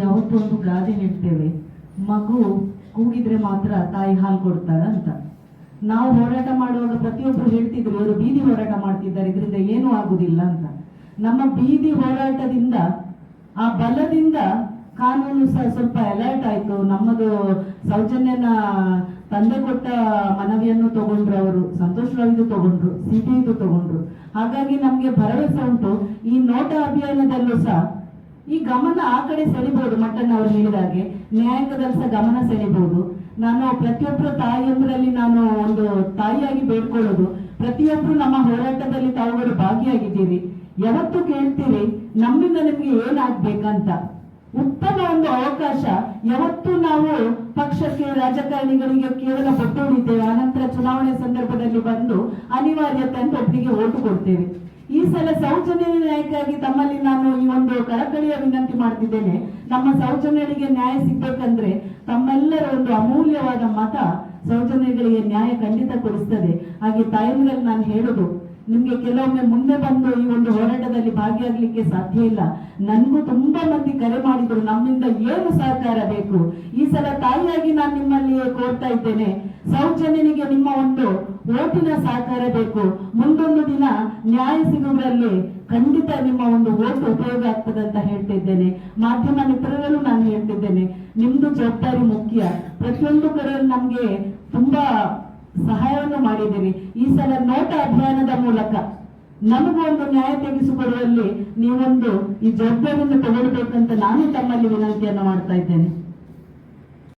ಯಾವತ್ತೂ ಒಂದು ಗಾದೆ ಹೇಳ್ತೇವೆ ಮಗು ಕೂಗಿದ್ರೆ ಮಾತ್ರ ತಾಯಿ ಹಾಲು ಕೊಡ್ತಾರ ಅಂತ. ನಾವು ಹೋರಾಟ ಮಾಡುವಾಗ ಪ್ರತಿಯೊಬ್ಬರು ಹೇಳ್ತಿದ್ರು, ಇವರು ಬೀದಿ ಹೋರಾಟ ಮಾಡ್ತಿದ್ದಾರೆ, ಇದರಿಂದ ಏನೂ ಆಗುದಿಲ್ಲ ಅಂತ. ನಮ್ಮ ಬೀದಿ ಹೋರಾಟದಿಂದ, ಆ ಬಲದಿಂದ ಕಾನೂನು ಸಹ ಸ್ವಲ್ಪ ಅಲರ್ಟ್ ಆಯ್ತು. ನಮ್ಮದು ಸೌಜನ್ಯನ ತಂದೆ ಕೊಟ್ಟ ಮನವಿಯನ್ನು ತಗೊಂಡ್ರು ಅವರು, ಸಂತೋಷ್ ರಾವಿದು ತಗೊಂಡ್ರು ಸಿಬಿಐದು ತಗೊಂಡ್ರು. ಹಾಗಾಗಿ ನಮ್ಗೆ ಭರವಸೆ ಉಂಟು. ಈ ನೋಟ ಅಭಿಯಾನದಲ್ಲೂ ಸಹ ಈ ಗಮನ ಆ ಕಡೆ ಸೆಳಿಬಹುದು ಮಟ್ಟಣ್ಣ ಅವರು ಹೇಳಿದಾಗೆ ನ್ಯಾಯಾಂಗದಲ್ಲಿ ಸಹ ಗಮನ ಸೆಳಿಬಹುದು ನಾನು ಪ್ರತಿಯೊಬ್ಬರ ತಾಯಿಯಂದ್ರಲ್ಲಿ ನಾನು ಒಂದು ತಾಯಿಯಾಗಿ ಬೇಡ್ಕೊಳ್ಳೋದು. ಪ್ರತಿಯೊಬ್ರು ನಮ್ಮ ಹೋರಾಟದಲ್ಲಿ ತಾವುಗಳು ಭಾಗಿಯಾಗಿದ್ದೀರಿ. ಯಾವತ್ತು ಕೇಳ್ತೀರಿ, ನಮ್ಮಿಂದ ನಿಮ್ಗೆ ಏನಾಗ್ಬೇಕಂತ. ಉತ್ತಮ ಒಂದು ಅವಕಾಶ ಯಾವತ್ತು ನಾವು ಪಕ್ಷಕ್ಕೆ, ರಾಜಕಾರಣಿಗಳಿಗೆ ಕೇವಲ ಹೊಡಿತೇವೆ. ಆನಂತರ ಚುನಾವಣೆ ಸಂದರ್ಭದಲ್ಲಿ ಬಂದು ಅನಿವಾರ್ಯತೆ ಅಂತ ಒಬ್ಬರಿಗೆ ಓಟು ಕೊಡ್ತೇವೆ. ಈ ಸಲ ಸೌಜನ್ಯ ನ್ಯಾಯಕ್ಕಾಗಿ ತಮ್ಮಲ್ಲಿ ನಾನು ಈ ಒಂದು ಕಳಕಳಿಯ ವಿನಂತಿ ಮಾಡ್ತಿದ್ದೇನೆ. ನಮ್ಮ ಸೌಜನ್ಯರಿಗೆ ನ್ಯಾಯ ಸಿಗ್ಬೇಕಂದ್ರೆ ತಮ್ಮೆಲ್ಲರ ಒಂದು ಅಮೂಲ್ಯವಾದ ಮತ ಸೌಜನ್ಯಗಳಿಗೆ ನ್ಯಾಯ ಖಂಡಿತ ಕೊಡಿಸ್ತದೆ. ಹಾಗೆ ತಾಯಂದ್ರಲ್ಲಿ ನಾನು ಹೇಳುದು, ನಿಮ್ಗೆ ಕೆಲವೊಮ್ಮೆ ಮುಂದೆ ಬಂದು ಈ ಒಂದು ಹೋರಾಟದಲ್ಲಿ ಭಾಗಿಯಾಗಲಿಕ್ಕೆ ಸಾಧ್ಯ ಇಲ್ಲ. ನನಗೂ ತುಂಬಾ ಮಂದಿ ಕರೆ ಮಾಡಿದ್ರು, ನಮ್ಮಿಂದ ಏನು ಸಹಕಾರ ಬೇಕು? ಈ ಸಲ ತಾಯಿಯಾಗಿ ನಾನು ನಿಮ್ಮಲ್ಲಿ ಕೋರ್ತಾ ಇದ್ದೇನೆ. ಸೌಜನ್ಯನಿಗೆ ನಿಮ್ಮ ಒಂದು ಓಟಿನ ಸಹಕಾರ ಬೇಕು. ಮುಂದೊಂದು ದಿನ ನ್ಯಾಯ ಸಿಗುವುದರಲ್ಲಿ ಖಂಡಿತ ನಿಮ್ಮ ಒಂದು ಓಟ್ ಉಪಯೋಗ ಆಗ್ತದೆ ಅಂತ ಹೇಳ್ತಿದ್ದೇನೆ ಮಾಧ್ಯಮ ಮಿತ್ರರಲ್ಲೂ ನಾನು ಹೇಳ್ತಿದ್ದೇನೆ ನಿಮ್ದು ಜವಾಬ್ದಾರಿ ಮುಖ್ಯ. ಪ್ರತಿಯೊಂದು ಕಡೆಯಲ್ಲಿ ನಮ್ಗೆ ತುಂಬಾ ಸಹಾಯವನ್ನು ಮಾಡಿದ್ದೀರಿ. ಈ ಸಲ ನೋಟ ಅಭಿಯಾನದ ಮೂಲಕ ನಮಗೂ ಒಂದು ನ್ಯಾಯ ತೆಗೆಸಿಕೊಡುವಲ್ಲಿ ನೀವೊಂದು ಈ ಜವಾಬ್ದಾರಿಯನ್ನು ತಗೊಳ್ಬೇಕಂತ ನಾನು ತಮ್ಮಲ್ಲಿ ವಿನಂತಿಯನ್ನು ಮಾಡ್ತಾ ಇದ್ದೇನೆ.